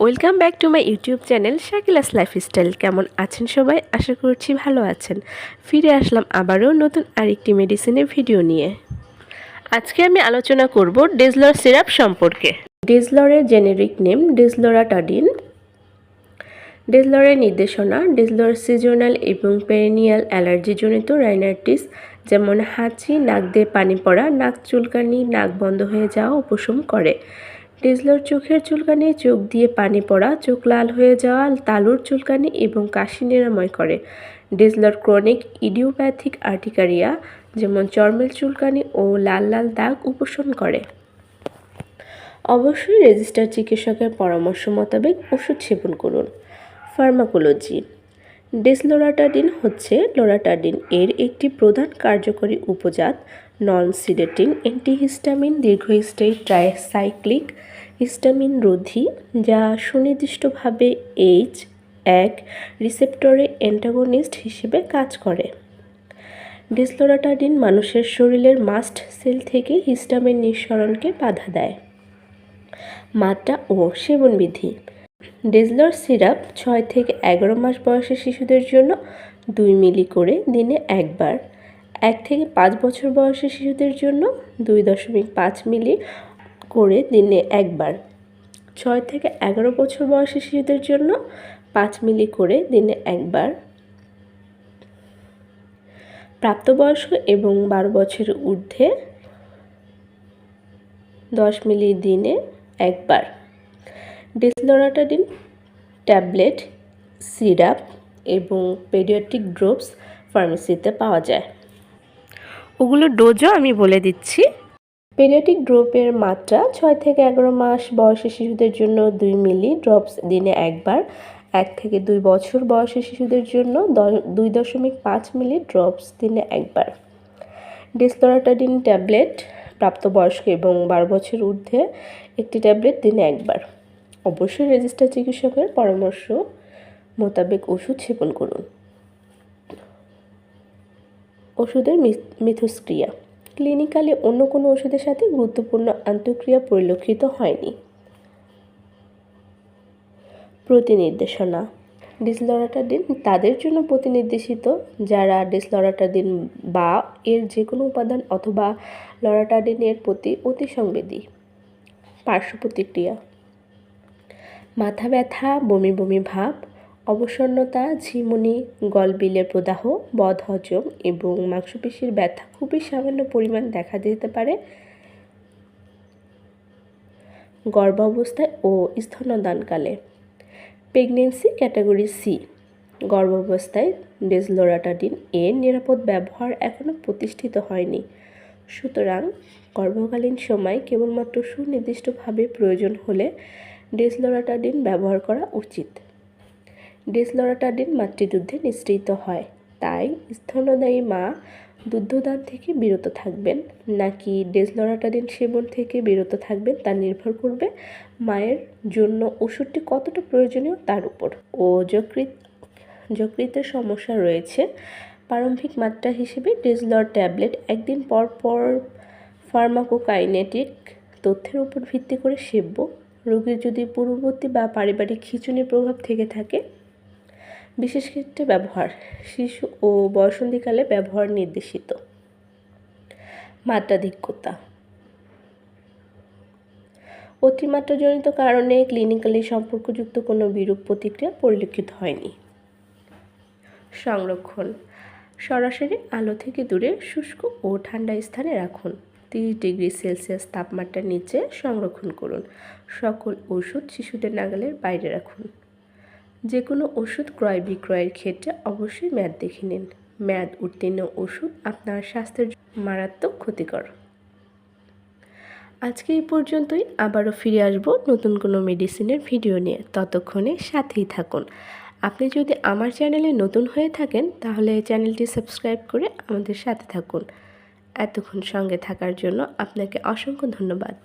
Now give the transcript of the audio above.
Welcome back to my YouTube channel Shakila's lifestyle কেমন আছেন সবাই? আশা করছি ভালো আছেন। ফিরে আসলাম আবারও নতুন আরেকটি মেডিসিনের ভিডিও নিয়ে। আজকে আমি আলোচনা করব ডেজলর সিরাপ সম্পর্কে। ডেজলরের জেনেরিক নেম ডেজলোরাটাডিন ডেজলরের নির্দেশনা ডেজলর সিজনাল এবং পেরিনিয়াল অ্যালার্জিজনিত রাইনাইটিস যেমন হাঁচি, নাক দিয়ে পানি পড়া, নাক চুলকানি, নাক বন্ধ হয়ে যাওয়া, উপশম করে। ডেজলর চোখের চুলকানি, চোখ দিয়ে পানি পড়া, চোখ লাল হয়ে যাওয়া, তালুর চুলকানি এবং কাশি নিরাময় করে। ডেজলর ক্রনিক ইডিওপ্যাথিক আর্টিকারিয়া, যেমন চর্মের চুলকানি ও লাল লাল দাগ উপশম করে। অবশ্যই রেজিস্টার চিকিৎসকের পরামর্শ মোতাবেক ওষুধ সেবন করুন। ফার্মাকোলজি। ডেসলোরাটাডিন হচ্ছে লোরাটাডিন এর একটি প্রধান কার্যকরী উপজাত নন সিডেটিং অ্যান্টিহিস্টামিন, দীর্ঘস্থায়ী ট্রাইসাইক্লিক হিস্টামিন রোধী, যা সুনির্দিষ্টভাবে এইচ এক রিসেপ্টরে অ্যান্টাগনিস্ট হিসেবে কাজ করে। ডিসলোরাটাডিন মানুষের শরীরের মাস্ট সেল থেকে হিস্টামিন নিঃসরণকে বাধা দেয়। মাত্রা ও সেবন সেবনবিধি। ডেজলর সিরাপ ছয় থেকে এগারো মাস বয়সের শিশুদের জন্য দুই মিলি করে দিনে একবার। এক থেকে পাঁচ বছর বয়সের শিশুদের জন্য দুই দশমিক পাঁচ মিলি করে দিনে একবার। ছয় থেকে এগারো বছর বয়সী শিশুদের জন্য পাঁচ মিলি করে দিনে একবার। প্রাপ্তবয়স্ক এবং বারো বছরের ঊর্ধ্বে দশ মিলি দিনে একবার। ডিসলোরাটাডিন ট্যাবলেট, সিরাপ এবং পেডিয়াট্রিক ড্রপস ফার্মেসিতে পাওয়া যায়। ওগুলো ডোজও আমি বলে দিচ্ছি। পেডিয়াট্রিক ড্রপের মাত্রা ছয় থেকে এগারো মাস বয়সী শিশুদের জন্য দুই মিলি ড্রপস দিনে একবার, এক থেকে দুই বছর বয়সী শিশুদের জন্য দুই দশমিক পাঁচ মিলি ড্রপস দিনে একবার। ডিসলোরাটাডিন ট্যাবলেট প্রাপ্তবয়স্ক এবং বারো বছর ঊর্ধ্বে একটি ট্যাবলেট দিনে একবার। অবশ্যই রেজিস্টার চিকিৎসকের পরামর্শ মোতাবেক ওষুধ সেবন করুন। ওষুধের মিথস্ক্রিয়া। ক্লিনিক্যালি অন্য কোনো ওষুধের সাথে গুরুত্বপূর্ণ আন্তঃক্রিয়া পরিলক্ষিত হয়নি। প্রতিনির্দেশনা। ডিসলরাটাডিন তাদের জন্য প্রতিনির্দেশিত, যারা ডিসলরাটাডিন বা এর যে কোনো উপাদান অথবা লরাটাডিনের প্রতি অতি সংবেদী। পার্শ্ব প্রতিক্রিয়া। মাথা ব্যথা, বমি বমি ভাব অবসন্নতা, ঝিমুনি, গলবিলের প্রদাহ, বদহজম এবং মাংসপেশির ব্যথা খুবই সামান্য পরিমাণ দেখা দিতে পারে। গর্ভাবস্থায় ও স্তন্যদানকালে প্রেগনেন্সি ক্যাটাগরি সি গর্ভাবস্থায় ডেজলোরাটাডিন এর নিরাপদ ব্যবহার এখনও প্রতিষ্ঠিত হয়নি। সুতরাং গর্ভকালীন সময় কেবলমাত্র সুনির্দিষ্টভাবে প্রয়োজন হলে ডেসলোরাটাডিন ব্যবহার করা উচিত। ডেসলোরাটাডিন মাতৃদুদ্ধে নিঃসৃত হয়। তাই স্তন্যদায়ী মা দুগ্ধদান থেকে বিরত থাকবেন। নাকি ডেসলোরাটাডিন সেবন থেকে বিরত থাকবেন তা নির্ভর করবে মায়ের জন্য ওষুধটি কতটা প্রয়োজনীয় তার উপর। ও যকৃত যকৃতের সমস্যা রয়েছে। প্রারম্ভিক মাত্রা হিসেবে ডেসলর ট্যাবলেট একদিন পর পর ফার্মাকোকাইনেটিক তথ্যের উপর ভিত্তি করে সেব্য রোগীর যদি পূর্ববর্তী বা পারিবারিক খিচুনির প্রভাব থেকে থাকে বিশেষ ক্ষেত্রে ব্যবহার, শিশু ও বয়সন্ধিকালে ব্যবহার নির্দেশিত। মাত্রাধিক্যতা। অতিমাত্রাজনিত কারণে ক্লিনিক্যালি সম্পর্কযুক্ত কোনো বিরূপ প্রতিক্রিয়া পরিলক্ষিত হয়নি। সংরক্ষণ। সরাসরি আলো থেকে দূরে, শুষ্ক ও ঠান্ডা স্থানে রাখুন। তিরিশ ডিগ্রি সেলসিয়াস তাপমাত্রার নিচে সংরক্ষণ করুন। সকল ওষুধ শিশুদের নাগালের বাইরে রাখুন। যে কোনো ওষুধ ক্রয় বিক্রয়ের ক্ষেত্রে অবশ্যই ম্যাদ দেখে নিন। ম্যাদ উত্তীর্ণ ওষুধ আপনার স্বাস্থ্যের মারাত্মক ক্ষতিকর। আজকে এই পর্যন্তই। আবারও ফিরে আসব নতুন কোনো মেডিসিনের ভিডিও নিয়ে। ততক্ষণে সাথেই থাকুন। আপনি যদি আমার চ্যানেলে নতুন হয়ে থাকেন, তাহলে চ্যানেলটি সাবস্ক্রাইব করে আমাদের সাথে থাকুন। এতক্ষণ সঙ্গে থাকার জন্য আপনাকে অসংখ্য ধন্যবাদ।